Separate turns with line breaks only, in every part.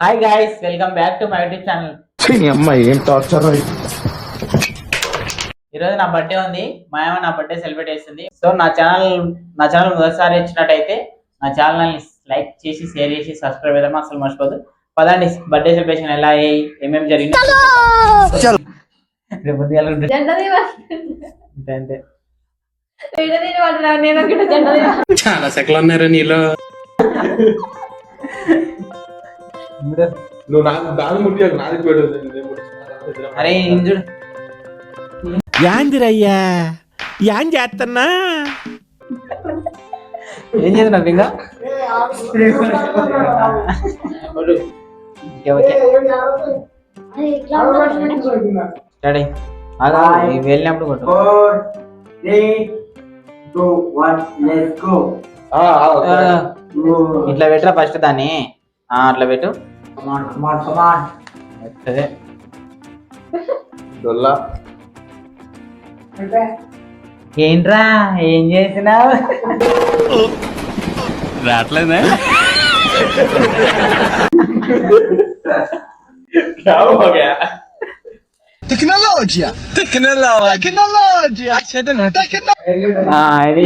Hi guys welcome back to my YouTube channel
అమ్మ ఏం torture
ఈరోజు నా బర్త్డే ఉంది. మా ఏమో నా బర్త్డే సెలబ్రేట్ చేస్తుంది సో నా ఛానల్ నా ఛానల్ మొదటిసారి ఇచ్చినట్టయితే నా ఛానల్ లైక్ చేసి షేర్ చేసి సబ్స్క్రైబ్ అయితే అసలు మర్చిపోదు. పదండి బర్త్డే సెలబ్రేషన్ ఎలా అయ్యాయి ఏమేమి జరిగింది? రేపు అంతే అంతే.
చాలా సెకలు ఉన్నారు నీలో?
నువ్వు నాకు దాని ముట్టియాకు నాది పెట్టదు
అరే ఇంజుడు
యాందిరయ్యా యాన్ చేస్తున్నా
ఏం ఆగా వెళ్ళినప్పుడు కొట్టు ఇట్లా పెట్టరా ఫస్ట్ దాన్ని ఆ, అట్లా పెట్టు
Come on, come on, come on.
అదే
దొల్లా
ఏంట్రా? ఏం చేసినావు
రావట్లేదా?
ఆ, ఇది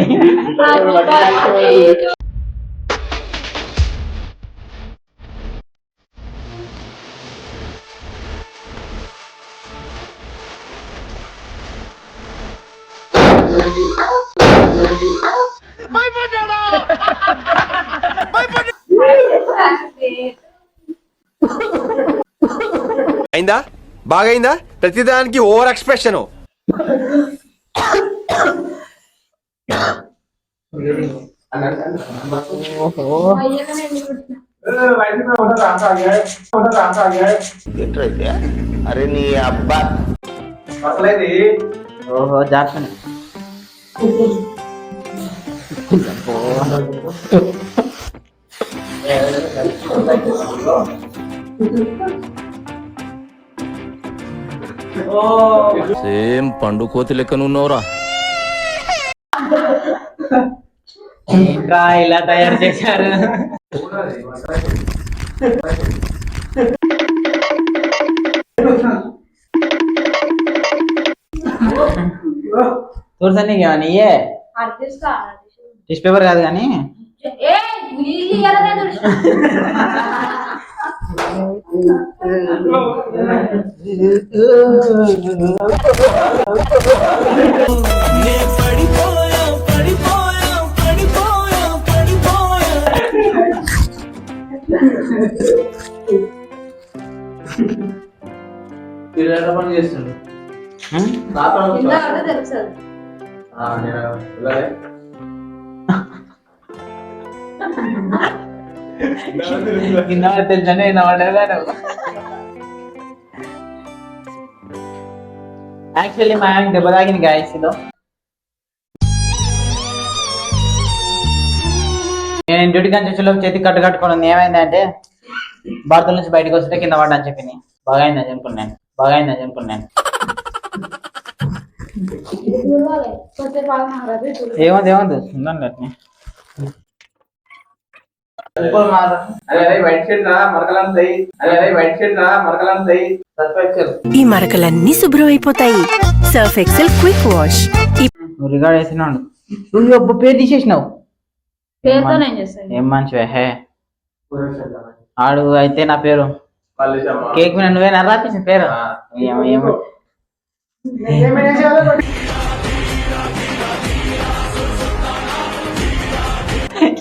అయిందా? బాగైందా? ప్రతిదానికి ఓవర్ ఎక్స్ప్రెషన్.
అరే నీ అబ్బా.
ఓహో జార్ఖండ్
సేమ్ పండు కోతి లెక్కనున్నవరా
ఇంకా ఇలా తయారు చేశారు. చూడసండి నీయే. టిష్యూ పేపర్ కాదు కానీ. హ్మ్?
తెలుసు
యాక్చువల్లీ మా ఆయన దెబ్బ తాగింది గాయస్ నేను డ్యూటీ కంచెలో చేతి కట్టు కట్టుకోవడం ఏమైందంటే భారత నుంచి బయటకు వస్తే కింద పడ్డా అని చెప్పింది బాగా అయిందని అనుకున్నాను. బాగా అయిందని అనుకున్నాను. ఏముంది ఏముంది? ఉందండి అట్నే.
ఈ మరకలన్నీ శుభ్రం అయిపోతాయి సర్ఫ్ ఎక్సెల్ క్విక్ వాష్
నువ్వు రికార్డ్ వేసినావు నువ్వు ఒక్క పేరు తీసేసినావు. ఏం మంచివే హే. ఆడు అయితే నా పేరు. కేక్ మీద నువ్వే నా రాపించిన పేరు. ఏమో.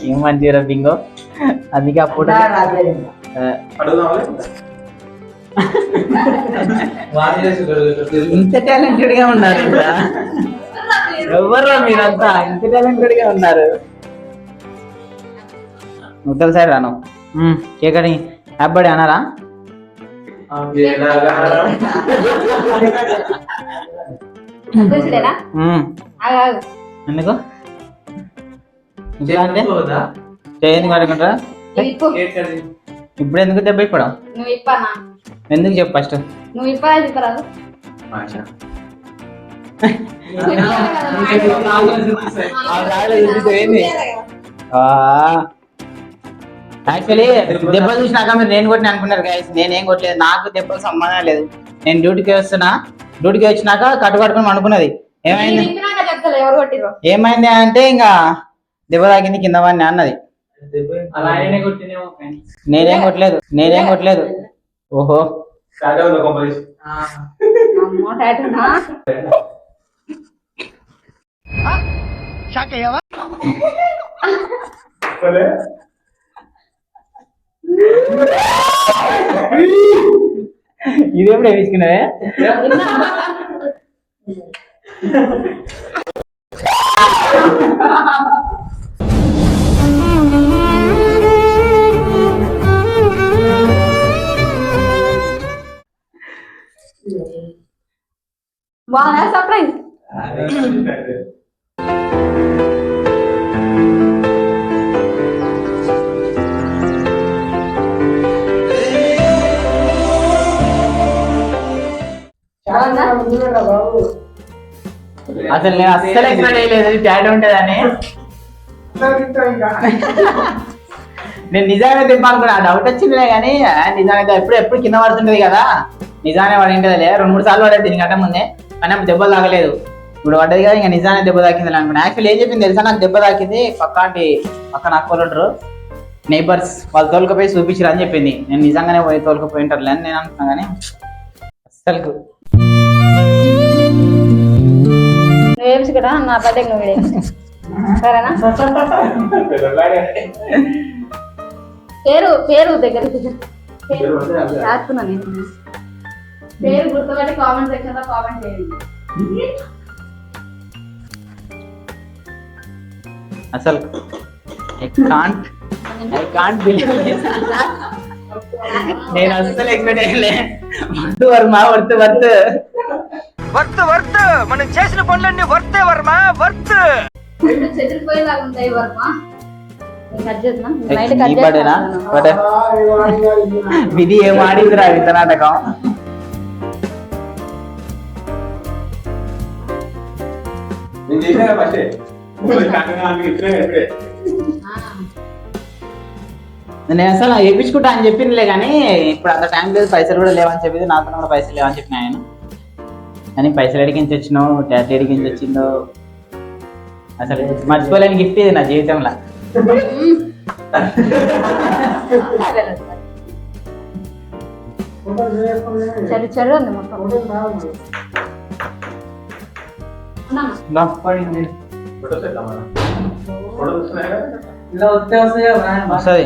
ఏం మంచిగా బింగో. అందుకే ఫోటో ఇంత టాలెంటెడ్గా ఉన్నారు. ఎవర్రా మీరంతా? ఇంత టాలెంటెడ్గా ఉన్నారు. నువ్వు తెలుసా రాను. మ్మ్, కేక్ అని హ్యాపీ బర్త్డే అన్నారా? ఎందుకు?
ఇప్పు.
ఇప్పుడు ఎందుకు దెబ్బ ఇప్పుడు
నువ్వు ఇప్పనా?
ఎందుకు చెప్పు ఫస్ట్.
నువ్వు ఇప్పరా చెప్పరాదు?
యాక్చువల్లీ దెబ్బలు చూసినాక మీరు నేను కొట్టిన అనుకున్నారు గైస్ నేనేం కొట్టలేదు. నాకు దెబ్బలు సంబంధం లేదు. నేను డ్యూటీకి వస్తున్నా. డ్యూటీకి వచ్చినాక కట్టు కట్టుకుని అనుకున్నది ఏమైంది? ఏమైంది అంటే ఇంకా దెబ్బ తాకింది కింద వాడిని అన్నది. నేనేం కొట్టలేదు. నేనేం కొట్టలేదు. ఓహో.
స్టార్ట్ అవుతుంది కాంపిటీషన్
అమ్మో టాటూనా
ఇది ఎప్పుడు వేయించుకున్నావే
బాగా సర్ప్రైజ్
అసలు నేను అస్సలు ఎక్స్పెక్ట్ చేయలేదు. ప్యాడ్ ఉంటుందని. నేను నిజంగానే దెబ్బ అనుకున్నా. డౌట్ వచ్చిందిలే కానీ ఆ, నిజంగా ఎప్పుడు ఎప్పుడు కింద పడుతుంటది కదా. నిజానే పడి ఉంటుందిలే రెండు మూడు సార్లు పడేది దీనికంటే ముందే. కానీ అప్పుడు దెబ్బలు తాగలేదు. ఇప్పుడు పడ్డది కదా ఇంకా నిజానే దెబ్బ తాకింది అనుకున్నా. యాక్చువల్లీ ఏం చెప్పింది తెలుసా? నాకు దెబ్బ తాకింది పక్కాంటి పక్కన అక్కలు ఉంటారు నైబర్స్ వాళ్ళు తోలుకపోయి చూపించారు అని చెప్పింది. నేను నిజంగానే పోయి తోలుకపోయి ఉంటారులే అని నేను అనుకున్నా కానీ అస్సలు
నువ్వేం సిగడా నా బర్త్డే నువ్వు. సరేనా? పేరు పేరు దగ్గర.
పేరు అంటే అదే.
రాసుకున్నా నేను. పేరు గుర్తుపెట్టి కామెంట్ సెక్షన్లో కామెంట్ చేయండి.
అసలు I can't I can't believe నేను అస్సలు ఎక్స్పెక్ట్ చేయలే. Worth worth worth
worth worth. మనం చేసిన పనులన్నీ వర్తే వర్మ? వర్త్.
చెదిరిపోయేలాగా ఉంటాయి వర్మ?
విధి ఏం ఆడిందిరా వింత నాటకం
నేను
అసలు వేయించుకుంటా అని చెప్పిందిలే కానీ ఇప్పుడు అంత టైం లేదు పైసలు కూడా లేవని చెప్పింది నాతో కూడా పైసలు లేవని చెప్పిన ఆయన కానీ పైసలు ఎడికించి వచ్చినావు? టాటూ ఎడికించి వచ్చిందో? అసలు మర్చిపోలేని గిఫ్ట్ ఇది నా జీవితంలో.
ఉంది మొత్తం.
ఇలా వస్తే వస్తాయి.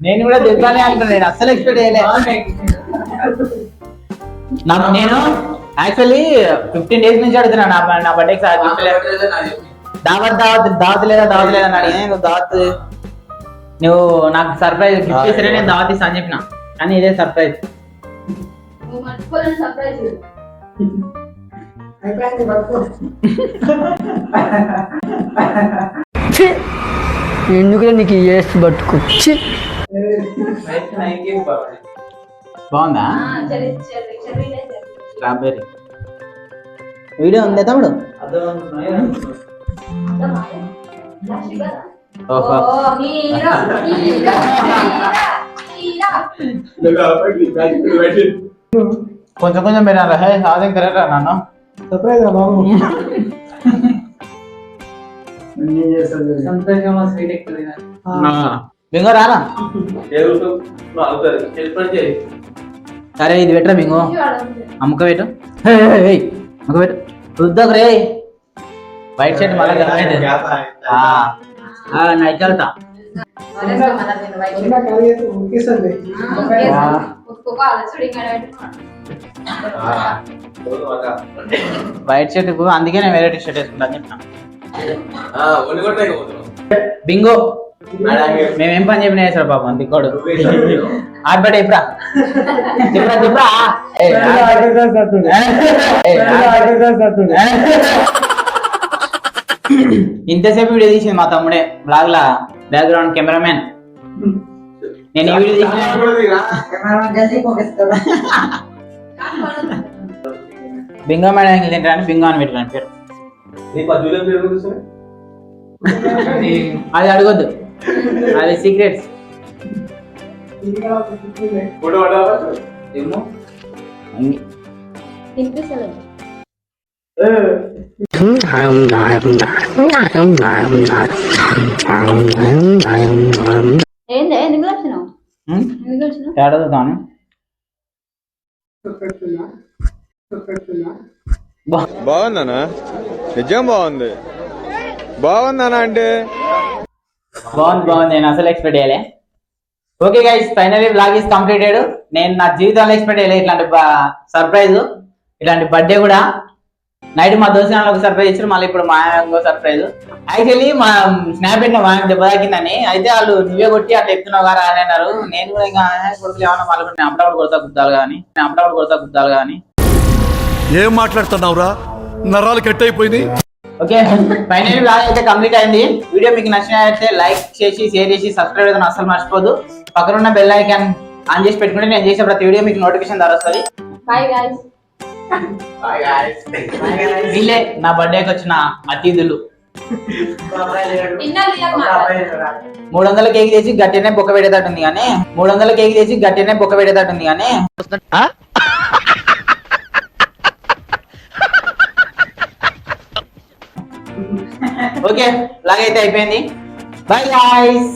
నేను కూడా దిగానే అంటున్నా నేను అస్సలు ఎక్స్పెక్ట్ చేయలే. నాకు నేను యాక్చువల్లీ ఫిఫ్టీన్ డేస్ నుంచి అడుగుతున్నా నా నా బర్త్డేకి సార్. దావత్ దావత్ దావత్ లేదా దావత్ లేదా అని అడిగినా నువ్వు దావత్. నువ్వు నాకు సర్ప్రైజ్ గిఫ్ట్ ఇస్తే నేను దావత్ ఇస్తా అని చెప్పిన. కానీ ఇదే సర్ప్రైజ్.
ఎందుకులే నీకు ఏసు ఛీ!
బాగుందా. స్ట్రాబెర్రీ వీడియో ఉంది తమ్ముడు? ఓహో. కొంచెం కొంచెం పెట్టాలి హే సాధం కరెక్టా నాన్న. సర్ప్రైజ్ బాబు. బింగో రారా? సరే ఇది పెట్టరా బింగో అమ్మక పెట్టు. అమ్మక పెట్టు. రుద్దకు రే. వైట్ షర్ట్ మళ్ళీ నైట్ వెళ్తా. వైట్ షర్ట్ అందుకే నేను వేరే టీ షర్ట్ వేసుకుంటాను చెప్పిన. బింగో. మేమేం పని చెప్పినా చేస్తాడు పాపం అంతికోడు ఆడబెట్ట ఇప్పుడా చెప్పరా. చెప్పరా ఇంతసేపు వీడియో తీసింది మా తమ్ముడే బ్లాగ్ లా బ్యాక్గ్రౌండ్ కెమెరామెన్ నేను ఈ వీడియో బింగో మేడం తింటారని బింగో అని పెట్టుకున్నాను పేరు. అది అడగొద్దు. అది సీక్రెట్స్
తినిపిస్తలేదు ఏంది? ఎందుకు వచ్చినావు ఎందుకు వచ్చినావు
ఏడదుతాను
బాగుందనా నిజం బాగుంది. బాగుందనా అంటే?
బాగుంది బాగుంది. నేను అసలు ఎక్స్పెక్ట్ చేయలే. Okay guys finally blog is completed నేను నా జీవితంలో ఎక్స్పెక్ట్ చేయలే ఇట్లాంటి సర్ప్రైజ్ ఇట్లాంటి బర్త్డే కూడా. నైట్ మా దోశ నాన్న ఒక సర్ప్రైజ్ ఇచ్చారు మళ్ళీ ఇప్పుడు మా ఆయన ఇంకో సర్ప్రైజ్ యాక్చువల్లీ మా స్నాప్ పెట్టిన మా దెబ్బ తాకిందని. అయితే వాళ్ళు నువ్వే కొట్టి అట్లా ఎత్తున్నావు కదా అని అన్నారు. నేను కూడా ఇంకా కొడుకులు ఏమన్నా మళ్ళీ నేను అప్పుడప్పుడు కొడతా గుద్దాలు కానీ. నేను అప్పుడప్పుడు కొడతా గుద్దాలు కానీ.
ఏం మాట్లాడుతున్నావురా? నరాలు కట్ అయిపోయింది
ఓకే ఫైనల్ బ్లాగ్ అయితే కంప్లీట్ అయింది. వీడియో మీకు నచ్చినట్లయితే లైక్ చేసి షేర్ చేసి సబ్స్క్రైబ్ అయితే అసలు మర్చిపోదు. పక్కన ఉన్న బెల్ ఐకాన్ ఆన్ చేసి పెట్టుకుంటే నేను చేసే ప్రతి వీడియో మీకు నోటిఫికేషన్ ద్వారా వస్తుంది. వీళ్ళే నా బర్త్డేకి వచ్చిన అతిథులు. మూడు వందల కేక్ చేసి గట్టినే బొక్క పెట్టేటట్టుంది కానీ మూడు వందల కేక్ చేసి గట్టినే బొక్క పెట్టేటట్టుంది కానీ. ఓకే లాగైతే అయిపోయింది. Bye guys